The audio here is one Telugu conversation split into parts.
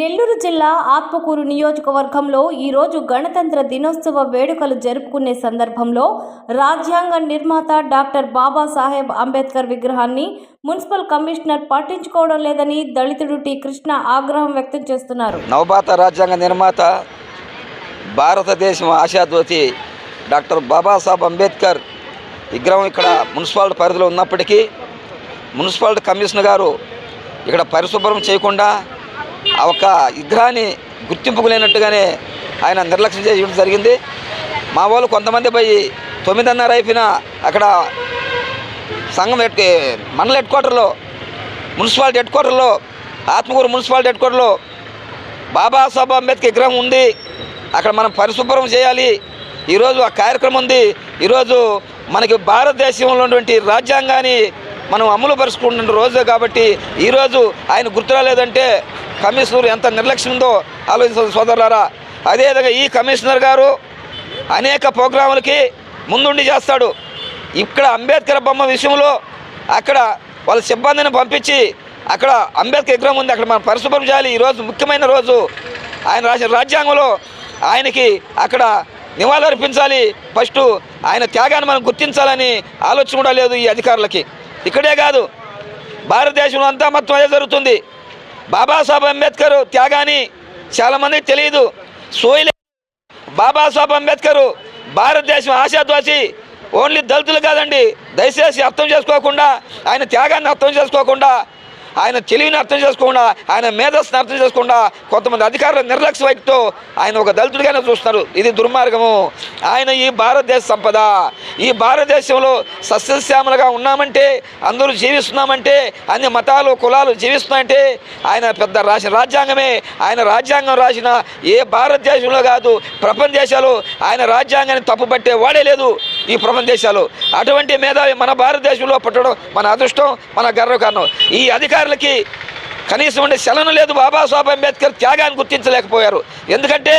నెల్లూరు జిల్లా ఆత్మకూరు నియోజకవర్గంలో ఈరోజు గణతంత్ర దినోత్సవ వేడుకలు జరుపుకునే సందర్భంలో రాజ్యాంగ నిర్మాత డాక్టర్ బాబాసాహెబ్ అంబేద్కర్ విగ్రహాన్ని మున్సిపల్ కమిషనర్ పట్టించుకోవడం లేదని దళితుడు టి. కృష్ణ ఆగ్రహం వ్యక్తం చేస్తున్నారు. నవభారత రాజ్యాంగ నిర్మాత భారతదేశం ఆశాజ్యోతి డాక్టర్ బాబాసాహెబ్ అంబేద్కర్ విగ్రహం ఇక్కడ మున్సిపాలిటీ పరిధిలో ఉన్నప్పటికీ మున్సిపాలిటీ కమిషనర్ గారు ఇక్కడ పరిశుభ్రం చేయకుండా ఆ ఒక్క విగ్రహాన్ని గుర్తింపుకు లేనట్టుగానే ఆయన నిర్లక్ష్యం చేయడం జరిగింది. మా వాళ్ళు కొంతమంది పోయి తొమ్మిదిన్నర అయిపోయినా అక్కడ సంఘం హెడ్ మండల హెడ్ క్వార్టర్లో మున్సిపాలిటీ హెడ్ క్వార్టర్లో ఆత్మకూరు మున్సిపాలిటీ హెడ్ క్వార్టర్లో బాబాసాహెబ్ అంబేద్కర్ విగ్రహం ఉంది. అక్కడ మనం పరిశుభ్రం చేయాలి. ఈరోజు ఆ కార్యక్రమం ఉంది. ఈరోజు మనకి భారతదేశంలో ఉన్నటువంటి రాజ్యాంగాన్ని మనం అమలు పరుచుకుంటున్న రోజు కాబట్టి ఈరోజు ఆయన గుర్తురాలేదంటే కమిషనర్ ఎంత నిర్లక్ష్యం ఉందో ఆలోచించాలి సోదరులారా. అదేవిధంగా ఈ కమిషనర్ గారు అనేక ప్రోగ్రాములకి ముందుండి చేస్తాడు. ఇక్కడ అంబేద్కర్ బొమ్మ విషయంలో అక్కడ వాళ్ళ సిబ్బందిని పంపించి అక్కడ అంబేద్కర్ విగ్రహం ఉంది. అక్కడ మనం పరిశుభ్రం చేయాలి. ఈరోజు ముఖ్యమైన రోజు. ఆయన రాసిన రాజ్యాంగంలో ఆయనకి అక్కడ నివాళులర్పించాలి ఫస్ట్ ఆయన త్యాగాన్ని మనం గుర్తించాలని ఆలోచన కూడా లేదు ఈ అధికారులకి. ఇక్కడే కాదు. భారతదేశంలో అంతా మొత్తం అదే జరుగుతుంది. బాబాసాహెబ్ అంబేద్కర్ త్యాగాన్ని చాలామందికి తెలియదు. సోయిలే బాబాసాహెబ్ అంబేద్కర్ భారతదేశం ఆశాద్వాసి ఓన్లీ దళితులు కాదండి. దయచేసి అర్థం చేసుకోకుండా ఆయన త్యాగాన్ని అర్థం చేసుకోకుండా ఆయన తెలివిని అర్థం చేసుకోకుండా ఆయన మేధస్సుని అర్థం చేసుకుండా కొంతమంది అధికారుల నిర్లక్ష్య వైపుతో ఆయన ఒక దళితుడిగానే చూస్తున్నారు. ఇది దుర్మార్గము. ఆయన ఈ భారతదేశ సంపద ఈ భారతదేశంలో సస్యశ్యామలుగా ఉన్నామంటే అందరూ జీవిస్తున్నామంటే అన్ని మతాలు కులాలు జీవిస్తున్నాయంటే ఆయన పెద్ద రాసిన రాజ్యాంగమే. ఆయన రాజ్యాంగం రాసిన ఏ భారతదేశంలో కాదు ప్రపంచ దేశాలు ఆయన రాజ్యాంగాన్ని తప్పుపట్టే వాడే లేదు ఈ ప్రపంచ దేశాలు. అటువంటి మేధావి మన భారతదేశంలో పుట్టడం మన అదృష్టం మన గర్వకారణం. ఈ అధికారులకి కనీసం ఉండే చలనం లేదు బాబాసాహెబ్ అంబేద్కర్ త్యాగాన్ని గుర్తించలేకపోయారు. ఎందుకంటే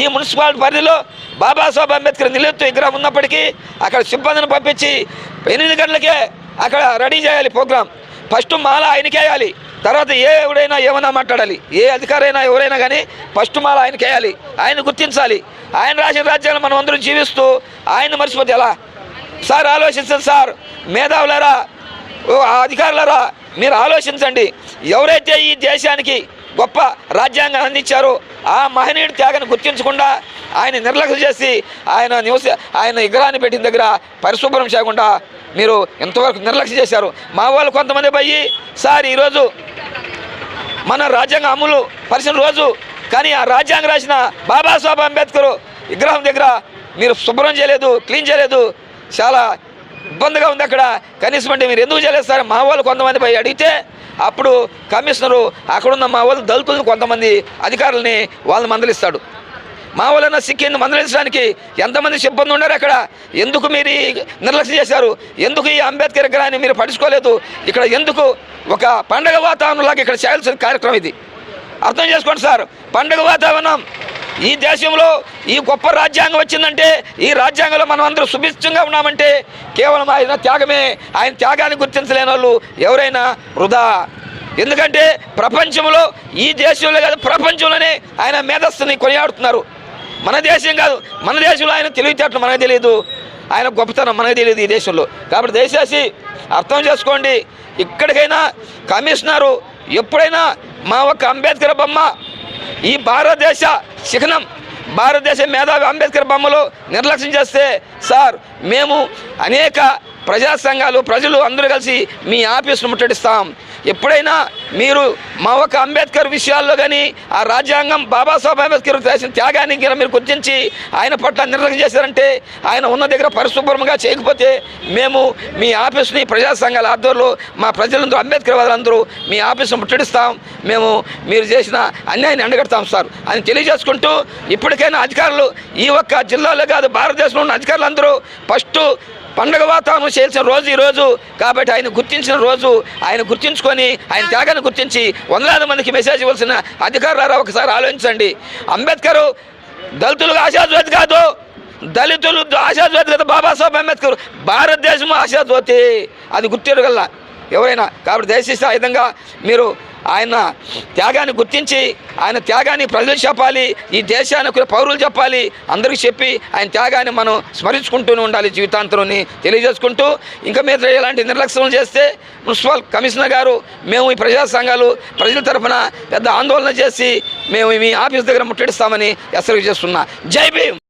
ఈ మున్సిపాలిటీ పరిధిలో బాబాసాహెబ్ అంబేద్కర్ నిలెత్తు విగ్రహం ఉన్నప్పటికీ అక్కడ సిబ్బందిని పంపించి ఎనిమిది గంటలకే అక్కడ రెడీ చేయాలి ప్రోగ్రాం. ఫస్ట్ మాల ఆయనకి వేయాలి తర్వాత ఏ ఎవడైనా ఏమైనా మాట్లాడాలి. ఏ అధికారైనా ఎవరైనా కానీ ఫస్ట్ మాల ఆయనకి వేయాలి ఆయన గుర్తించాలి. ఆయన రాసిన రాజ్యాన్ని మనం అందరం జీవిస్తూ ఆయన మర్చిపోతే ఎలా? సార్ ఆలోచించండి సార్. మేధావులారా ఓ మీరు ఆలోచించండి. ఎవరైతే ఈ దేశానికి గొప్ప రాజ్యాంగం అందించారో ఆ మహనీయుడి త్యాగాన్ని గుర్తించకుండా ఆయన నిర్లక్ష్యం చేసి ఆయన నివస ఆయన విగ్రహాన్ని పెట్టిన దగ్గర పరిశుభ్రం చేయకుండా మీరు ఎంతవరకు నిర్లక్ష్యం చేశారు? మా వాళ్ళు కొంతమంది పోయి సార్ ఈరోజు మన రాజ్యాంగ అమలు పరిచిన రోజు కానీ ఆ రాజ్యాంగం రాసిన బాబాసాహెబ్ అంబేద్కర్ విగ్రహం దగ్గర మీరు శుభ్రం చేయలేదు క్లీన్ చేయలేదు. చాలా ఇబ్బందిగా ఉంది అక్కడ. కనీసం అంటే మీరు ఎందుకు చేయలేదు సార్? మా వాళ్ళు కొంతమంది పోయి అడిగితే అప్పుడు కమిషనరు అక్కడున్న మా వాళ్ళు దళితులను కొంతమంది అధికారులని వాళ్ళని మందలిస్తాడు. మా వాళ్ళన్న సిక్కింది మందలించడానికి ఎంతమంది సిబ్బంది ఉన్నారు అక్కడ? ఎందుకు మీరు నిర్లక్ష్యం చేశారు? ఎందుకు ఈ అంబేద్కర్ విగ్రహాన్ని మీరు పట్టించుకోలేదు? ఇక్కడ ఎందుకు ఒక పండగ వాతావరణంలాగా ఇక్కడ చేయాల్సిన కార్యక్రమం ఇది? అర్థం చేసుకోండి సార్. పండగ వాతావరణం ఈ దేశంలో ఈ గొప్ప రాజ్యాంగం వచ్చిందంటే ఈ రాజ్యాంగంలో మనం అందరూ సుభిక్షంగా ఉన్నామంటే కేవలం ఆయన త్యాగమే ఆయన త్యాగాన్ని గుర్తించలేని వాళ్ళు ఎవరైనా వృధా. ఎందుకంటే ప్రపంచంలో ఈ దేశంలో కాదు ప్రపంచంలోనే ఆయన మేధస్సుని కొనియాడుతున్నారు. మన దేశం కాదు మన దేశంలో ఆయన తెలివితేటలు మనకు తెలియదు ఆయన గొప్పతనం మనకు తెలియదు ఈ దేశంలో. కాబట్టి దయచేసి అర్థం చేసుకోండి ఇక్కడికైనా కమిషనరు ఎప్పుడైనా మా ఒక్క అంబేద్కర్ బొమ్మ ఈ భారతదేశ శిఖనం భారతదేశ మేధావి అంబేద్కర్ బొమ్మలు నిర్లక్ష్యం చేస్తే సార్ మేము అనేక ప్రజా సంఘాలు ప్రజలు అందరూ కలిసి మీ ఆఫీసును ముట్టడిస్తాం. ఎప్పుడైనా మీరు మా ఒక అంబేద్కర్ విషయాల్లో కానీ ఆ రాజ్యాంగం బాబాసాహెబ్ అంబేద్కర్ చేసిన త్యాగానికి మీరు గుర్తించి ఆయన పట్ల నిర్ణయం చేశారంటే ఆయన ఉన్న దగ్గర పరిశుభ్రంగా చేయకపోతే మేము మీ ఆఫీస్ని ప్రజా సంఘాల ఆధ్వర్యంలో మా ప్రజలందరూ అంబేద్కర్ వాదులందరూ మీ ఆఫీసును ముట్టడిస్తాం. మేము మీరు చేసిన అన్యాయాన్ని ఎండగడతాం సార్. అని తెలియజేసుకుంటూ ఇప్పటికైనా అధికారులు ఈ ఒక్క జిల్లాలో కాదు భారతదేశంలో ఉన్న అధికారులందరూ ఫస్ట్ పండుగ వాతావరణం చేసిన రోజు ఈ రోజు కాబట్టి ఆయన గుర్తించిన రోజు ఆయన గుర్తించుకొని ఆయన త్యాగాన్ని గుర్తించి వందలాది మందికి మెసేజ్ ఇవ్వాల్సిన అధికారులారా ఒకసారి ఆలోచించండి. అంబేద్కర్ దళితులకు ఆశాజ్యోతి కాదు. దళితులు ఆశాజ్యోతి కాదు బాబాసాహెబ్ అంబేద్కర్. భారతదేశం ఆశాజ్యోతి. అది గుర్తిరగల్లా ఎవరైనా కాబట్టి దయచేసి ఆ విధంగా మీరు ఆయన త్యాగాన్ని గుర్తించి ఆయన త్యాగాన్ని ప్రజలు చెప్పాలి ఈ దేశానికి పౌరులు చెప్పాలి అందరికీ చెప్పి ఆయన త్యాగాన్ని మనం స్మరించుకుంటూనే ఉండాలి జీవితాంతంలోని. తెలియజేసుకుంటూ ఇంకా మీద ఇలాంటి నిర్లక్ష్యం చేస్తే మున్సిపల్ కమిషనర్ గారు మేము ఈ ప్రజా సంఘాలు ప్రజల తరఫున పెద్ద ఆందోళన చేసి మేము మీ ఆఫీస్ దగ్గర ముట్టడిస్తామని హెచ్చరిక చేస్తున్నా. జై భీమ్!